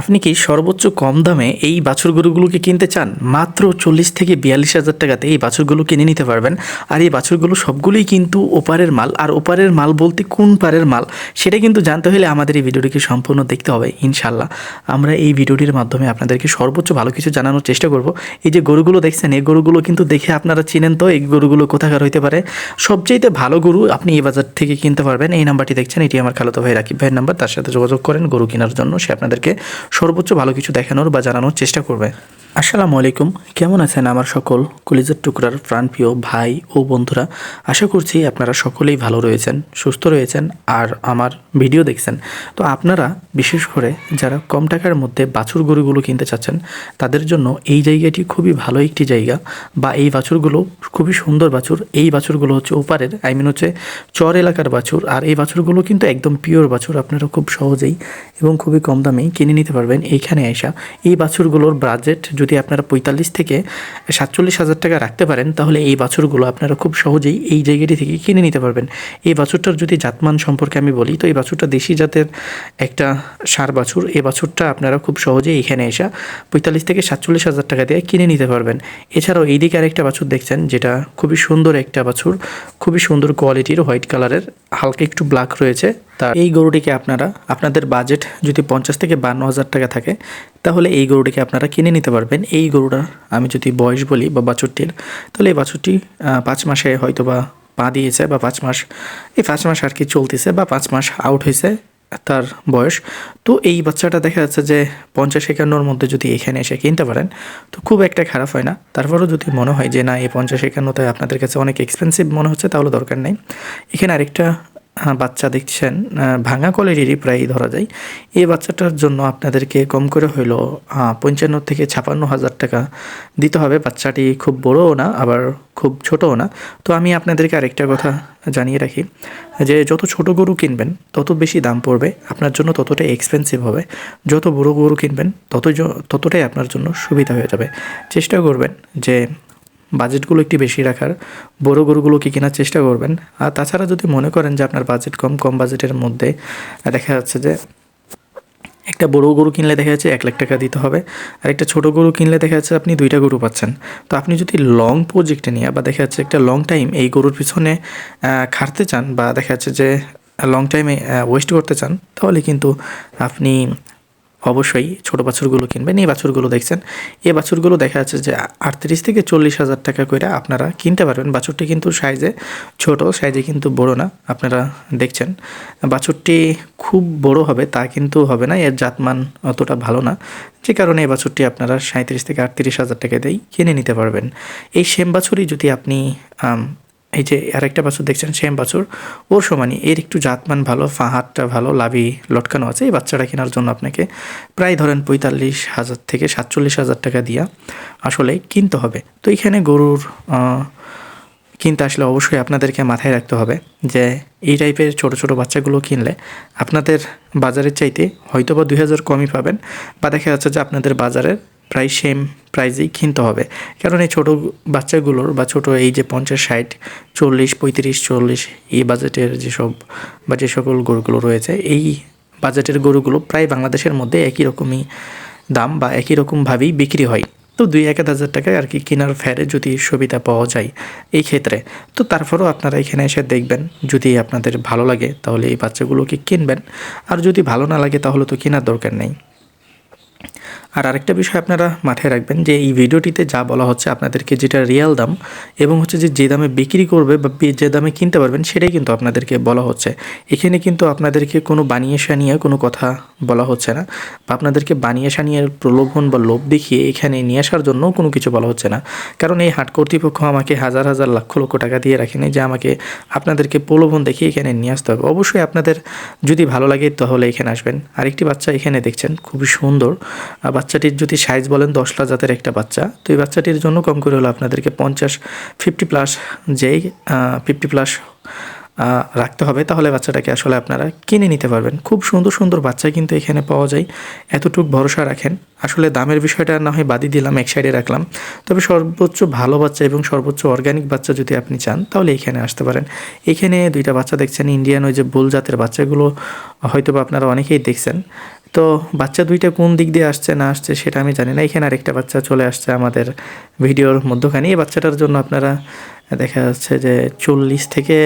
আপনি কি সর্বোচ্চ কম দামে এই বাছুর গরুগুলোকে কিনতে চান? মাত্র চল্লিশ থেকে বিয়াল্লিশ হাজার টাকাতে এই বাছুরগুলো কিনে নিতে পারবেন। আর এই বাছুরগুলো সবগুলোই কিন্তু ওপারের মাল। আর ওপারের মাল বলতে কোন পারের মাল, সেটা কিন্তু জানতে হলে আমাদের এই ভিডিওটিকে সম্পূর্ণ দেখতে হবে ইনশাল্লাহ আমরা এই ভিডিওটির মাধ্যমে আপনাদেরকে সর্বোচ্চ ভালো কিছু জানানোর চেষ্টা করব। এই যে গরুগুলো দেখছেন, এই গরুগুলো কিন্তু দেখে আপনারা চিনেন তো, এই গরুগুলো কোথাকার হইতে পারে। সবচেয়ে ভালো গরু আপনি এই বাজার থেকে কিনতে পারবেন। এই নাম্বারটি দেখছেন, এটি আমার খালাতো ভাই রাকিব ভাইয়ের নাম্বার। তার সাথে যোগাযোগ করেন গরু কেনার জন্য, সে আপনাদেরকে সর্বোচ্চ ভালো কিছু দেখানোর বা জানানোর চেষ্টা করবে। আসসালামু আলাইকুম, কেমন আছেন আমার সকল কলিজার টুকরার প্রাণপ্রিয় ভাই ও বন্ধুরা? আশা করছি আপনারা সকলেই ভালো রয়েছেন, সুস্থ রয়েছেন আর আমার ভিডিও দেখছেন। তো আপনারা, বিশেষ করে যারা কম টাকার মধ্যে বাছুর গরুগুলো কিনতে চাচ্ছেন, তাদের জন্য এই জায়গাটি খুবই ভালো একটি জায়গা বা এই বাছুরগুলো খুবই সুন্দর বাছুর। এই বাছুরগুলো হচ্ছে ওপারের আই মিন হচ্ছে চর এলাকার বাছুর। আর এই বাছুরগুলো কিন্তু একদম পিওর বাছুর, আপনারা খুব সহজেই এবং খুবই কম দামেই কিনে নিতে পারবেন এইখানে আসা এই বাছুরগুলোর বাজেট যদি আপনারা পঁয়তাল্লিশ থেকে সাতচল্লিশ হাজার টাকা রাখতে পারেন, তাহলে এই বাছুরগুলো আপনারা খুব সহজেই এই জায়গাটি থেকে কিনে নিতে পারবেন। এই বাছুরটার যদি জাতমান সম্পর্কে আমি বলি, তো এই বাছুরটা দেশি জাতের একটা সার বাছুর। এই বাছুরটা আপনারা খুব সহজেই এখানে এসে পঁয়তাল্লিশ থেকে সাতচল্লিশ হাজার টাকা দিয়ে কিনে নিতে পারবেন। এছাড়াও এইদিকে আরেকটা বাছুর দেখছেন, যেটা খুবই সুন্দর একটা বাছুর, খুবই সুন্দর কোয়ালিটির হোয়াইট কালারের হালকা একটু ব্ল্যাক রয়েছে, তা এই গরুটিকে আপনারা, আপনাদের বাজেট যদি পঞ্চাশ থেকে বান্ন হাজার টাকা থাকে, তাহলে এই গরুটিকে আপনারা কিনে নিতে পারবেন। এই গরুটা আমি যদি বয়স বলি বা বাছুরটির, তাহলে এই বাছুরটি পাঁচ মাসে হয়তো বা পা দিয়েছে বা পাঁচ মাস, এই পাঁচ মাস আর কি চলতেছে বা পাঁচ মাস আউট হয়েছে। তার বয়স। তো এই বাচ্চাটা দেখা যাচ্ছে যে পঞ্চাশ একান্নর মধ্যে যদি এখানে এসে কিনতে পারেন, তো খুব একটা খারাপ হয় না। তারপরেও যদি মনে হয় যে না, এই পঞ্চাশ একান্নতে আপনাদের কাছে অনেক এক্সপেন্সিভ মনে হচ্ছে, তাহলে দরকার নেই। এখানে আরেকটা বাচ্চা দেখছেন ভাঙা কলেরই প্রায় ধরা যায়। এই বাচ্চাটার জন্য আপনাদেরকে কম করে হইল পঞ্চান্ন থেকে ছাপান্ন হাজার টাকা দিতে হবে। বাচ্চাটি খুব বড়ও না, আবার খুব ছোটও না। তো আমি আপনাদেরকে আরেকটা কথা জানিয়ে রাখি, যে যত ছোট গরু কিনবেন, তত বেশি দাম পড়বে। আপনার জন্য ততটাই এক্সপেন্সিভ হবে। যত বড় গরু কিনবেন তত ততটাই আপনার জন্য সুবিধা হয়ে যাবে। চেষ্টা করবেন যে বাজেটগুলো একটু বেশি রাখার, বড় গরুগুলোকে কেনার চেষ্টা করবেন। আর তাছাড়া যদি মনে করেন যে আপনার বাজেট কম কম বাজেটের মধ্যে, দেখা যাচ্ছে যে একটা বড় গরু কিনলে দেখা যাচ্ছে এক লাখ টাকা দিতে হবে, আর একটা ছোট গরু কিনলে দেখা যাচ্ছে আপনি দুইটা গরু পাচ্ছেন। তো আপনি যদি লং প্রজেক্টে নিয়ে, বা দেখা যাচ্ছে একটা লং টাইম এই গরুর পিছনে খাটতে চান, বা দেখা যাচ্ছে যে লং টাইমে ওয়েস্ট করতে চান, তাহলে কিন্তু আপনি অবশ্যই ছোট বাছুরগুলো কিনবেন, এই বাছুরগুলো দেখছেন। এই বাছুরগুলো দেখা যাচ্ছে যে আটত্রিশ থেকে চল্লিশ হাজার টাকা করে আপনারা কিনতে পারবেন। বাছুরটি কিন্তু সাইজে ছোট, সাইজে কিন্তু বড় না, আপনারা দেখছেন। বাছুরটি খুব বড় হবে, তা কিন্তু হবে না, এর জাতমান অতটা ভালো না। যে কারণে এই বাছুরটি আপনারা সাঁত্রিশ থেকে আটত্রিশ হাজার টাকা দিয়েই কিনে নিতে পারবেন। এই সেম বাছুরই যদি আপনি এই যে আরেকটা বাছুর দেখছেন, সেম বাছুর। ওর সমানই। এর একটু জাতমান ভালো ফাহাতটা ভালো, লাভি লটকানো আছে। এই বাচ্চাটা কেনার জন্য আপনাকে প্রায় ধরেন পঁয়তাল্লিশ হাজার থেকে সাতচল্লিশ হাজার টাকা দিয়া আসলে কিনতে হবে। তো এখানে গরুর কিনতে আসলে অবশ্যই আপনাদেরকে মাথায় রাখতে হবে যে এই টাইপের ছোট ছোট বাচ্চাগুলো কিনলে আপনাদের বাজারের চাইতে হয়তো বা দুই হাজার কমই পাবেন। বা দেখা যাচ্ছে যে আপনাদের বাজারের প্রায় সেম প্রাইজেই কিনতে হবে। কারণ এই ছোটো বাচ্চাগুলোর বা ছোট এই যে পঞ্চাশ, ষাট, চল্লিশ, পঁয়ত্রিশ, চল্লিশ এই বাজেটের যেসব বা যে সকল গরুগুলো রয়েছে, এই বাজেটের গরুগুলো প্রায় বাংলাদেশের মধ্যে একই রকমই দাম বা একই রকমভাবেই বিক্রি হয়। তো দুই এক হাজার টাকায় আর কি কেনার ফেরে যদি সুবিধা পাওয়া যায় এই ক্ষেত্রে। তো তারপরেও আপনারা এখানে এসে দেখবেন, যদি আপনাদের ভালো লাগে তাহলে এই বাচ্চাগুলোকে কিনবেন। আর যদি ভালো না লাগে তাহলে তো কেনার দরকার নেই। আর আরেকটা বিষয় আপনারা মাথায় রাখবেন যে এই ভিডিওটিতে যা বলা হচ্ছে আপনাদেরকে যেটা রিয়েল দাম এবং হচ্ছে যে যে দামে বিক্রি করবে বা যে দামে কিনতে পারবেন সেটাই কিন্তু আপনাদেরকে বলা হচ্ছে। এখানে কিন্তু আপনাদেরকে কোনো বানিয়ে সানিয়ে কোনো কথা বলা হচ্ছে না বা আপনাদেরকে বানিয়ে সানিয়ে প্রলোভন বা লোভ দেখিয়ে এখানে নিয়ে আসার জন্য কোনো কিছু বলা হচ্ছে না। কারণ এই হাট কর্তৃপক্ষ আমাকে হাজার হাজার লক্ষ লক্ষ টাকা দিয়ে রাখেনি যে আমাকে আপনাদেরকে প্রলোভন দেখিয়ে এখানে নিয়ে আসতে হবে। অবশ্যই আপনাদের যদি ভালো লাগে তাহলে এখানে আসবেন। আরেকটি বাচ্চা এখানে দেখছেন, খুবই সুন্দর বাচ্চাটির যদি সাইজ বলেন দশটা জাতের একটা বাচ্চা, তো এই বাচ্চাটির জন্য কম করে হলো আপনাদেরকে পঞ্চাশ ফিফটি প্লাস যেই ফিফটি প্লাস রাখতে হবে, তাহলে বাচ্চাটাকে আসলে আপনারা কিনে নিতে পারবেন। খুব সুন্দর সুন্দর বাচ্চা কিন্তু এখানে পাওয়া যায়। এতটুকু ভরসা রাখেন। আসলে দামের বিষয়টা না হয় বাদই দিলাম, এক সাইডে রাখলাম। তবে সর্বোচ্চ ভালো বাচ্চা এবং সর্বোচ্চ অর্গানিক বাচ্চা যদি আপনি চান, তাহলে এখানে আসতে পারেন। এখানে দুইটা বাচ্চা দেখছেন ইন্ডিয়ান ওই যে বুল জাতের বাচ্চাগুলো হয়তো বা আপনারা অনেকেই দেখছেন। তো বাচ্চা দুইটা কোন দিক দিয়ে আসছে, না আসছে সেটা আমি জানি না। এখানে আরেকটা বাচ্চা চলে আসছে আমাদের ভিডিওর মধ্যখানে। এই বাচ্চাটার জন্য আপনারা দেখা যাচ্ছে যে চল্লিশ থেকে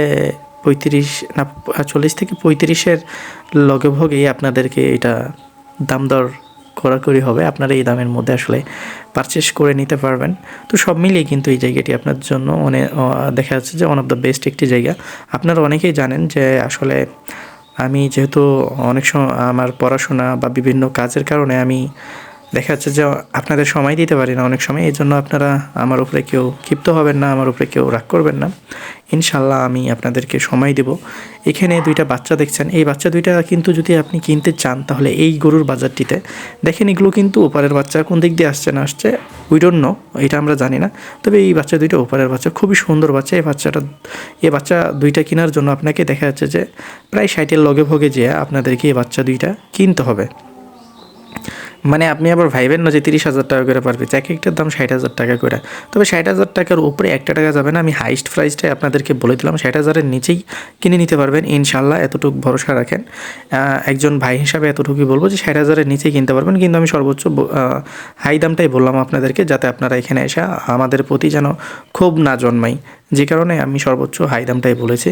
পঁয়ত্রিশ, না চল্লিশ থেকে পঁয়ত্রিশের লগে ভোগেই আপনাদেরকে এটা দাম দর করাকরি হবে। আপনারা এই দামের মধ্যে আসলে পারচেস করে নিতে পারবেন। তো সব মিলিয়ে কিন্তু এই জায়গাটি আপনার জন্য অনেক দেখা যাচ্ছে যে ওয়ান অফ দ্য বেস্ট একটি জায়গা। আপনারা অনেকেই জানেন যে আসলে আমি যেহেতু অনেক সময় আমার পড়াশোনা বা বিভিন্ন কাজের কারণে আমি দেখা যাচ্ছে যে আপনাদের সময় দিতে পারি না অনেক সময়, এই জন্য আপনারা আমার উপরে কেউ ক্ষিপ্ত হবেন না, আমার উপরে কেউ রাগ করবেন না। ইনশাল্লাহ আমি আপনাদেরকে সময় দেব। এখানে দুইটা বাচ্চা দেখছেন। এই বাচ্চা দুইটা কিন্তু যদি আপনি কিনতে চান, তাহলে এই গরুর বাজারটিতে। দেখেন, এগুলো কিন্তু ওপারের বাচ্চা, কোন দিক দিয়ে আসছে না আসছে উই ডোন্ট নো এটা আমরা জানি না। তবে এই বাচ্চা দুইটা ওপারের বাচ্চা, খুবই সুন্দর বাচ্চা। এই বাচ্চাটা, এই বাচ্চা দুইটা কেনার জন্য আপনাকে দেখা যাচ্ছে যে, প্রায় ষাটের লগে ভোগে যেয়ে আপনাদেরকে এই বাচ্চা দুইটা কিনতে হবে। মানে আপনি আবার ভাইবেন না যে তিরিশ হাজার টাকা করে পারবে। এক একটার দাম ষাট হাজার টাকা করে। তবে ষাট হাজার টাকার উপরে একটা টাকা যাবে না। আমি হাইস্ট প্রাইসটাই আপনাদেরকে বলে দিলাম। ষাট হাজারের নিচেই কিনে নিতে পারবেন। ইনশাল্লাহ এতটুকু ভরসা রাখেন। একজন ভাই হিসাবে এতটুকুই বলব যে ষাট হাজারের নিচেই কিনতে পারবেন। কিন্তু আমি সর্বোচ্চ হাই দামটাই বললাম আপনাদেরকে, যাতে আপনারা এখানে এসে আমাদের প্রতি যেন ক্ষোভ না জন্মাই যে কারণে আমি সর্বোচ্চ হাই দামটাই বলেছি।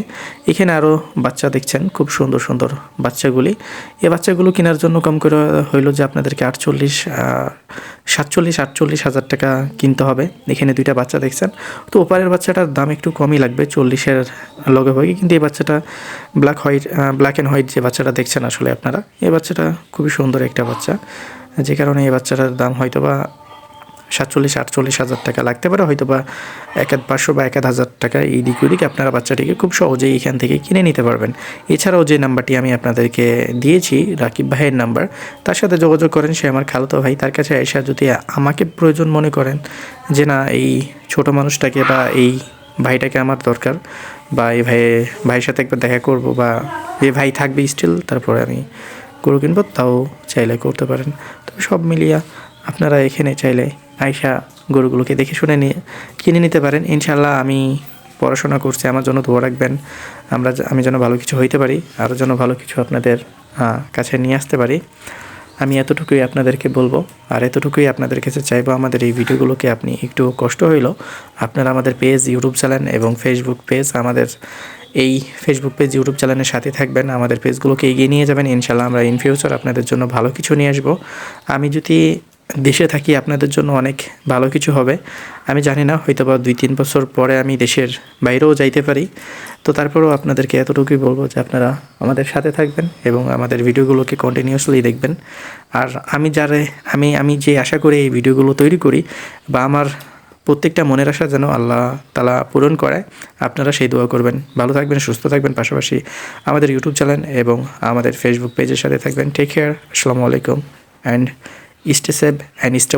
এখানে আরও বাচ্চা দেখছেন, খুব সুন্দর সুন্দর বাচ্চাগুলি। এই বাচ্চাগুলো কেনার জন্য কম করে হইল যে আপনাদেরকে আটচল্লিশ সাতচল্লিশ, আটচল্লিশ হাজার টাকা কিনতে হবে। এখানে দুইটা বাচ্চা দেখছেন। তো ওপারের বাচ্চাটার দাম একটু কমই লাগবে, চল্লিশের লগে হয় কিন্তু এই বাচ্চাটা black white black and white যে বাচ্চাটা দেখছেন আসলে আপনারা, এই বাচ্চাটা খুবই সুন্দর একটা বাচ্চা। যে কারণে এই বাচ্চাটার দাম হয়তো বা সাতচল্লিশ, আটচল্লিশ হাজার টাকা লাগতে পারে হয়তো বা এক এক পাঁচশো বা এক এক হাজার টাকা এই দিক ওদিকে আপনারা বাচ্চাটিকে খুব সহজেই এখান থেকে কিনে নিতে পারবেন। এছাড়াও যে নাম্বারটি আমি আপনাদেরকে দিয়েছি, রাকিব ভাইয়ের নাম্বার, তার সাথে যোগাযোগ করেন, সে আমার খালতো ভাই, তার কাছে এসে যদি আমাকে প্রয়োজন মনে করেন যে না, এই ছোট মানুষটাকে বা এই ভাইটাকে আমার দরকার বা এই ভাই, ভাইয়ের সাথে একবার দেখা করব বা এই ভাই থাকবে স্টিল তারপরে আমি গরু কিনবো, তাও চাইলে করতে পারেন। তো সব মিলিয়া আপনারা এখানে চাইলে আয়সা গরুগুলোকে দেখে শুনে নিয়ে কিনে নিতে পারেন। ইনশাল্লাহ আমি পড়াশোনা করছি, আমার জন্য দোয়া রাখবেন। আমরা আমি যেন ভালো কিছু হইতে পারি, আরও যেন ভালো কিছু আপনাদের কাছে নিয়ে আসতে পারি। আমি এতটুকুই আপনাদেরকে বলব, আর এতটুকুই আপনাদের কাছে চাইব, আমাদের এই ভিডিওগুলোকে আপনি একটু কষ্ট হইল, আপনারা আমাদের পেজ ইউটিউব চ্যানেল এবং ফেসবুক পেজ, আমাদের এই ফেসবুক পেজ ইউটিউব চ্যানেলের সাথে থাকবেন, আমাদের পেজগুলোকে এগিয়ে নিয়ে যাবেন। ইনশাল্লাহ আমরা ইন ফিউচার আপনাদের জন্য ভালো কিছু নিয়ে আসব। আমি যদি দেশে থাকি আপনাদের জন্য অনেক ভালো কিছু হবে। আমি জানি না হয়তো বা দুই তিন বছর পরে আমি দেশের বাইরেও যাইতে পারি। তো তারপরেও আপনাদেরকে এতটুকুই বলব যে আপনারা আমাদের সাথে থাকবেন এবং আমাদের ভিডিওগুলোকে কন্টিনিউয়াসলি দেখবেন। আর আমি যারে, আমি আমি যে আশা করে এই ভিডিওগুলো তৈরি করি বা আমার প্রত্যেকটা মনের আশা যেন আল্লাহ তালা পূরণ করে আপনারা সেই দোয়া করবেন। ভালো থাকবেন, সুস্থ থাকবেন, পাশাপাশি আমাদের ইউটিউব চ্যানেল এবং আমাদের ফেসবুক পেজের সাথে থাকবেন। টেক কেয়ার আসসালামু আলাইকুম and stay safe and stay